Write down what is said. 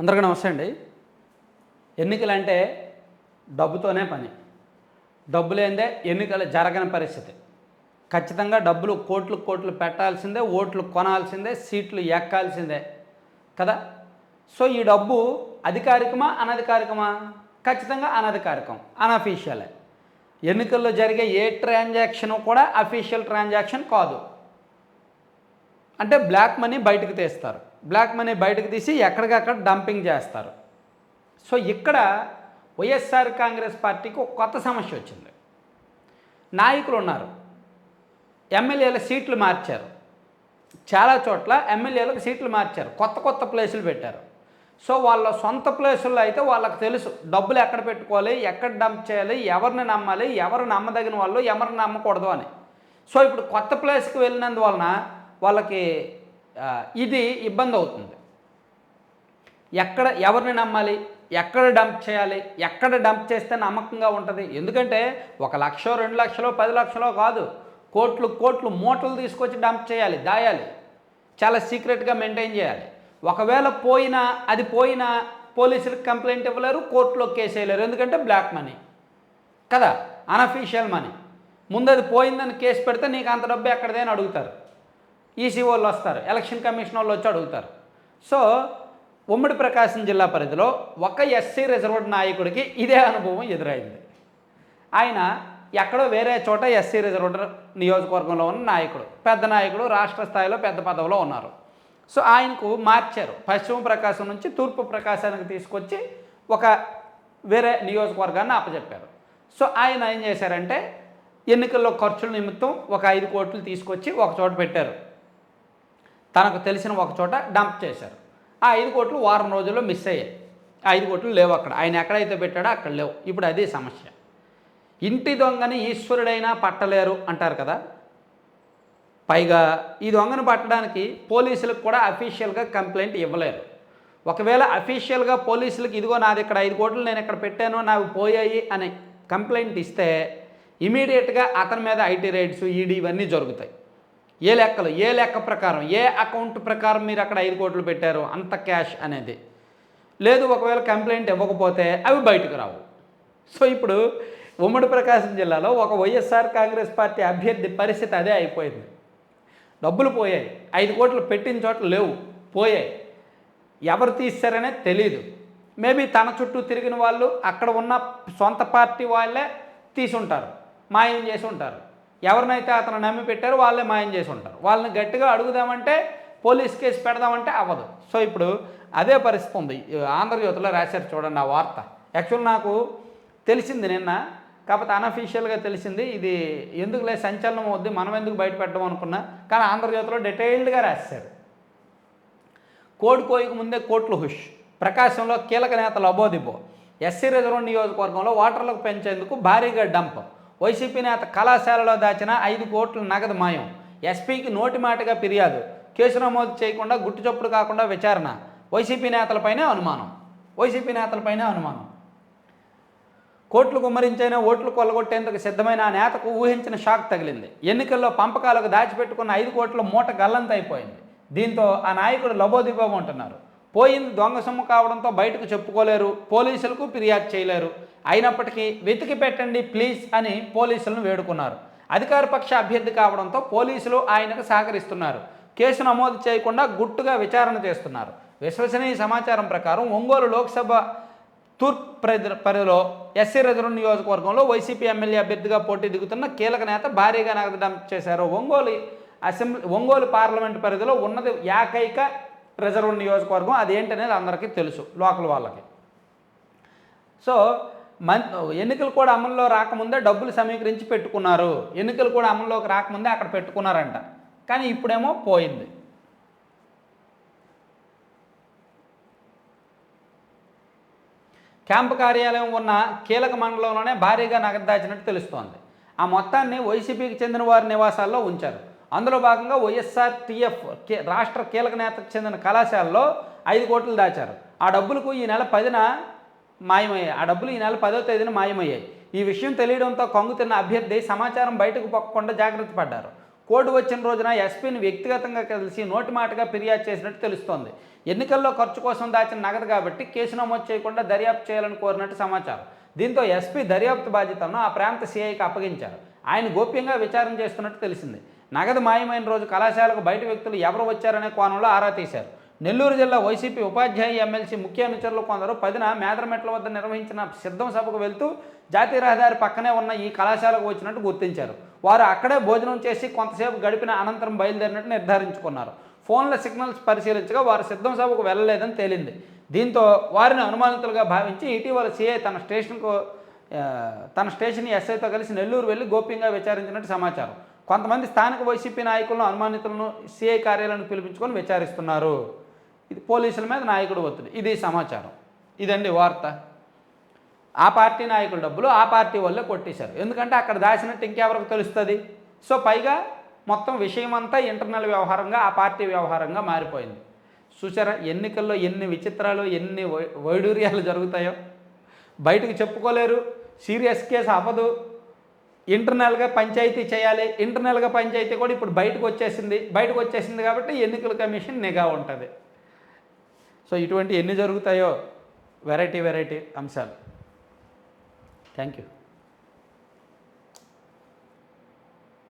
అందరికీ నమస్తే అండి. ఎన్నికలు అంటే డబ్బుతోనే పని. డబ్బు లేనిదే ఎన్నికలు జరగని పరిస్థితి. ఖచ్చితంగా డబ్బులు కోట్లు కోట్లు పెట్టాల్సిందే ఓట్లు కొనాల్సిందే సీట్లు ఎక్కాల్సిందే కదా? సో ఈ డబ్బు అధికారికమా అనధికారికమా? ఖచ్చితంగా అనధికారికం అనఫీషియలే. ఎన్నికల్లో జరిగే ఏ ట్రాన్సాక్షన్ కూడా అఫీషియల్ ట్రాన్సాక్షన్ కాదు. అంటే బ్లాక్ మనీ బయటకు తీస్తారు. బ్లాక్ మనీ బయటకు తీసి ఎక్కడికక్కడ డంపింగ్ చేస్తారు. సో ఇక్కడ వైఎస్ఆర్ కాంగ్రెస్ పార్టీకి ఒక కొత్త సమస్య వచ్చింది. నాయకులు ఉన్నారు. ఎమ్మెల్యేల సీట్లు మార్చారు. చాలా చోట్ల ఎమ్మెల్యేలకు సీట్లు మార్చారు. కొత్త కొత్త ప్లేసులు పెట్టారు. సో వాళ్ళ సొంత ప్లేసుల్లో అయితే వాళ్ళకి తెలుసు డబ్బులు ఎక్కడ పెట్టుకోవాలి ఎక్కడ డంప్ చేయాలి ఎవరిని నమ్మాలి ఎవరు నమ్మదగిన వాళ్ళు ఎవరిని నమ్మకూడదు అని. సో ఇప్పుడు కొత్త ప్లేస్కి వెళ్ళినందువలన వాళ్ళకి ఇది ఇబ్బంది అవుతుంది ఎక్కడ ఎవరిని నమ్మాలి? ఎక్కడ డంప్ చేయాలి? ఎక్కడ డంప్ చేస్తే నమ్మకంగా ఉంటుంది? ఎందుకంటే ఒక లక్ష రెండు లక్షలో పది లక్షలో కాదు. కోట్లు కోట్లు మూటలు తీసుకొచ్చి డంప్ చేయాలి దాయాలి. చాలా సీక్రెట్గా మెయింటైన్ చేయాలి. ఒకవేళ పోయినా అది పోయినా పోలీసులకు కంప్లైంట్ ఇవ్వలేరు కోర్టులో కేసు వేయలేరు. ఎందుకంటే బ్లాక్ మనీ. కదా? Unofficial money. ముందు అది పోయిందని కేసు పెడితే నీకు అంత డబ్బు ఎక్కడదని అడుగుతారు. ఈసీ వాళ్ళు వస్తారు ఎలక్షన్ కమిషన్ వాళ్ళు వచ్చి అడుగుతారు. సో ఉమ్మడి ప్రకాశం జిల్లా పరిధిలో ఒక ఎస్సీ రిజర్వ్డ్ నాయకుడికి ఇదే అనుభవం ఎదురైంది. ఆయన ఎక్కడో వేరే చోట ఎస్సీ రిజర్వ్డ్ నియోజకవర్గంలో ఉన్న నాయకుడు పెద్ద నాయకుడు రాష్ట్ర స్థాయిలో పెద్ద పదవిలో ఉన్నారు. సో ఆయనకు మార్చారు. పశ్చిమ ప్రకాశం నుంచి తూర్పు ప్రకాశానికి తీసుకొచ్చి ఒక వేరే నియోజకవర్గాన్ని అప్పచెప్పారు సో ఆయన ఏం చేశారంటే ఎన్నికల్లో ఖర్చుల నిమిత్తం ఒక ఐదు కోట్లు తీసుకొచ్చి ఒక చోట పెట్టారు. తనకు తెలిసిన ఒక చోట డంప్ చేశారు. ఆ ఐదు కోట్లు వారం రోజుల్లో మిస్ అయ్యాయి. ఆ ఐదు కోట్లు లేవు అక్కడ. ఆయన ఎక్కడైతే పెట్టాడో అక్కడ లేవు. ఇప్పుడు అదే సమస్య. ఇంటి దొంగని ఈశ్వరుడైనా పట్టలేరు అంటారు కదా. పైగా ఈ దొంగను పట్టడానికి పోలీసులకు కూడా అఫీషియల్గా కంప్లైంట్ ఇవ్వలేరు. ఒకవేళ అఫీషియల్గా పోలీసులకు ఇదిగో నాది ఇక్కడ ఐదు కోట్లు నేను ఇక్కడ పెట్టాను నావి పోయాయి అని కంప్లైంట్ ఇస్తే ఇమీడియట్గా అతని మీద ఐటీ రైడ్స్ ఈడీ ఇవన్నీ జరుగుతాయి. ఏ లెక్కలు? ఏ లెక్క ప్రకారం? ఏ అకౌంట్ ప్రకారం మీరు అక్కడ ఐదు కోట్లు పెట్టారు? అంత క్యాష్ అనేది. లేదు ఒకవేళ కంప్లైంట్ ఇవ్వకపోతే అవి బయటకు రావు. సో ఇప్పుడు ఉమ్మడి ప్రకాశం జిల్లాలో ఒక వైఎస్ఆర్ కాంగ్రెస్ పార్టీ అభ్యర్థి పరిస్థితి అదే అయిపోయింది. డబ్బులు పోయాయి. ఐదు కోట్లు పెట్టిన చోట్ల లేవు. పోయాయి. ఎవరు తీశారనే తెలియదు మేబీ తన చుట్టూ తిరిగిన వాళ్ళు అక్కడ ఉన్న సొంత పార్టీ వాళ్ళే తీసుంటారు. మాయం చేసి ఉంటారు. ఎవరినైతే అతను నమ్మి పెట్టారో వాళ్ళే మాయం చేసి ఉంటారు. వాళ్ళని గట్టిగా అడుగుదామంటే పోలీస్ కేసు పెడదామంటే అవ్వదు. సో ఇప్పుడు అదే పరిస్థితి ఉంది. ఆంధ్రజ్యోతిలో రాశారు చూడండి ఆ వార్త. యాక్చువల్ నాకు తెలిసింది నిన్న కాకపోతే అనఫీషియల్గా తెలిసింది ఇది ఎందుకులే సంచలనం వద్దు మనం ఎందుకు బయట పెట్టడం అనుకున్నా కానీ ఆంధ్రజ్యోతిలో డీటెయిల్డ్గా రాశారు. కోడి కోయికి ముందే కోట్లు హుష్. ప్రకాశంలో కీలక నేతలు అబోదిబో. ఎస్సీ రిజర్వ్ నియోజకవర్గంలో ఓటర్లకు పెంచేందుకు భారీగా డంప్. వైసీపీ నేత కళాశాలలో దాచిన ఐదు కోట్ల నగదు మాయం. ఎస్పీకి నోటి మాటగా ఫిర్యాదు. కేసు నమోదు చేయకుండా గుట్టుచప్పుడు కాకుండా విచారణ. వైసీపీ నేతలపైనే అనుమానం. వైసీపీ నేతలపైనే అనుమానం. కోట్లు గుమ్మరించైనా ఓట్లు కొల్లగొట్టేందుకు సిద్ధమైన ఆ నేతకు ఊహించిన షాక్ తగిలింది. ఎన్నికల్లో పంపకాలకు దాచిపెట్టుకున్న ఐదు కోట్ల మూట గల్లంత అయిపోయింది దీంతో ఆ నాయకుడు లబోదిబోబు అంటున్నారు పోయింది దొంగ సొమ్ము కావడంతో బయటకు చెప్పుకోలేరు పోలీసులకు ఫిర్యాదు చేయలేరు. అయినప్పటికీ వెతికి పెట్టండి ప్లీజ్ అని పోలీసులను వేడుకున్నారు. అధికార పక్ష అభ్యర్థి కావడంతో పోలీసులు ఆయనకు సహకరిస్తున్నారు. కేసు నమోదు చేయకుండా గుట్టుగా విచారణ చేస్తున్నారు. విశ్వసనీయ సమాచారం ప్రకారం ఒంగోలు లోక్సభ తూర్పు పరిధిలో ఎస్సీ రిజర్వ్ నియోజకవర్గంలో వైసీపీ ఎమ్మెల్యే అభ్యర్థిగా పోటీ దిగుతున్న కీలక నేత భారీగా నగదు డంప్ చేశారు. ఒంగోలు అసెంబ్లీ ఒంగోలు పార్లమెంట్ పరిధిలో ఉన్నది ఏకైక రిజర్వ్ నియోజకవర్గం అదేంటనేది అందరికీ తెలుసు లోకల్ వాళ్ళకి. సో మన్ ఎన్నికలు కూడా అమల్లో రాకముందే డబ్బులు సమీకరించి పెట్టుకున్నారు. ఎన్నికలు కూడా అమల్లోకి రాకముందే అక్కడ పెట్టుకున్నారంట. కానీ ఇప్పుడేమో పోయింది. క్యాంపు కార్యాలయం ఉన్న కీలక మండలంలోనే భారీగా నగదు దాచినట్టు తెలుస్తోంది. ఆ మొత్తాన్ని వైసీపీకి చెందిన వారి నివాసాల్లో ఉంచారు. అందులో భాగంగా వైఎస్ఆర్ టీఎఫ్ కే- రాష్ట్ర కీలక నేతకు చెందిన కళాశాలలో ఐదు కోట్లు దాచారు. ఆ డబ్బులకు ఈ నెల పదిన మాయమయ్యాయి. ఆ డబ్బులు ఈ నెల పదో తేదీన మాయమయ్యాయి. ఈ విషయం తెలియడంతో కంగుతిన్న అభ్యర్థి సమాచారం బయటకు పొక్కకుండా జాగ్రత్త పడ్డారు. కోర్టు వచ్చిన రోజున ఎస్పీని వ్యక్తిగతంగా కలిసి నోటి మాటగా ఫిర్యాదు చేసినట్టు తెలుస్తోంది. ఎన్నికల్లో ఖర్చు కోసం దాచిన నగదు కాబట్టి కేసు నమోదు చేయకుండా దర్యాప్తు చేయాలని కోరినట్టు సమాచారం. దీంతో ఎస్పీ దర్యాప్తు బాధ్యతను ఆ ప్రాంత సీఐకి అప్పగించారు. ఆయన గోప్యంగా విచారణ చేస్తున్నట్టు తెలిసింది. నగదు మాయమైన రోజు కళాశాలకు బయట వ్యక్తులు ఎవరు వచ్చారనే కోణంలో ఆరా తీశారు. నెల్లూరు జిల్లా వైసీపీ ఉపాధ్యాయ ఎమ్మెల్సీ ముఖ్య అనుచరులు కొందరు పదిన మేదరమెట్ల వద్ద నిర్వహించిన సిద్ధం సభకు వెళ్తూ జాతీయ రహదారి పక్కనే ఉన్న ఈ కళాశాలకు వచ్చినట్టు గుర్తించారు. వారు అక్కడే భోజనం చేసి కొంతసేపు గడిపిన అనంతరం బయలుదేరినట్టు నిర్ధారించుకున్నారు. ఫోన్ల సిగ్నల్స్ పరిశీలించగా వారు సిద్ధం సభకు వెళ్ళలేదని తేలింది. దీంతో వారిని అనుమానితులుగా భావించి ఇటీవల సీఐ తన స్టేషన్కు తన స్టేషన్ ఎస్ఐతో కలిసి నెల్లూరు వెళ్ళి గోప్యంగా విచారించినట్టు సమాచారం. కొంతమంది స్థానిక వైసీపీ నాయకులను అనుమానితులను సిఐ కార్యాలయాన్ని పిలిపించుకొని విచారిస్తున్నారు. ఇది పోలీసుల మీద నాయకుడు ఒత్తిడి. ఇది సమాచారం. ఇదండి వార్త. ఆ పార్టీ నాయకుల డబ్బులు ఆ పార్టీ వల్లే కొట్టేశారు. ఎందుకంటే అక్కడ దాచినట్టు ఇంకెవరికి తెలుస్తుంది? సో పైగా మొత్తం విషయం అంతా ఇంటర్నల్ వ్యవహారంగా ఆ పార్టీ వ్యవహారంగా మారిపోయింది. చూసారా ఎన్నికల్లో ఎన్ని విచిత్రాలు ఎన్ని వై- వైడూర్యాలు జరుగుతాయో? బయటకు చెప్పుకోలేరు. సీరియస్ కేసు అవ్వదు. ఇంటర్నల్గా పంచాయతీ చేయాలి. ఇంటర్నల్గా పంచాయతీ కూడా ఇప్పుడు బయటకు వచ్చేసింది. బయటకు వచ్చేసింది కాబట్టి ఎన్నికల కమిషన్ నిఘా ఉంటుంది. సో ఇటువంటి ఎన్ని జరుగుతాయో వెరైటీ వెరైటీ అంశాలు. Thank you